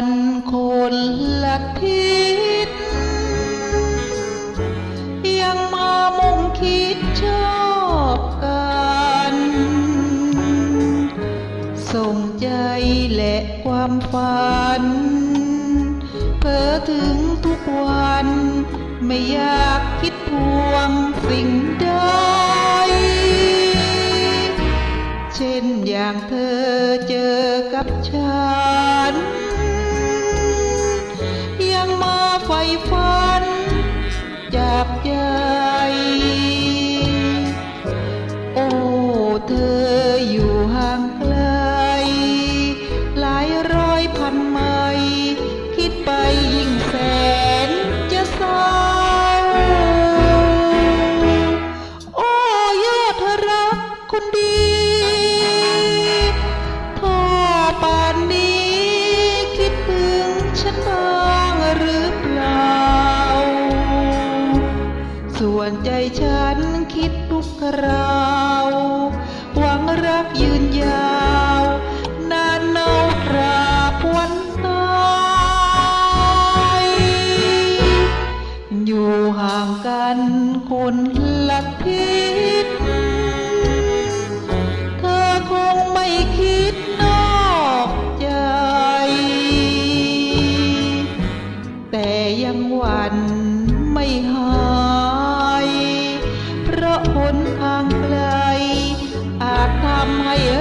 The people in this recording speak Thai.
กันคนละทิศยังมามุ่งคิดชอบกันส่งใจและความฝันเพ้อถึงทุกวัน ไม่อยากคิดทวงสิ่งใดเช่นอย่างเธอเจอกับฉัน งมาไฟฝันจากใจ โอ้เธออยู่ห่างไกล หลายร้อยพันไมล์คิดไปยิ่งแสนจะเศร้าโอ้ยอดเธอรักคนดี วนใจฉันคิดทุกคราวหวังรักยืนยาว นานเนาตราพวันตายอยู่ห่างกันคนละที I.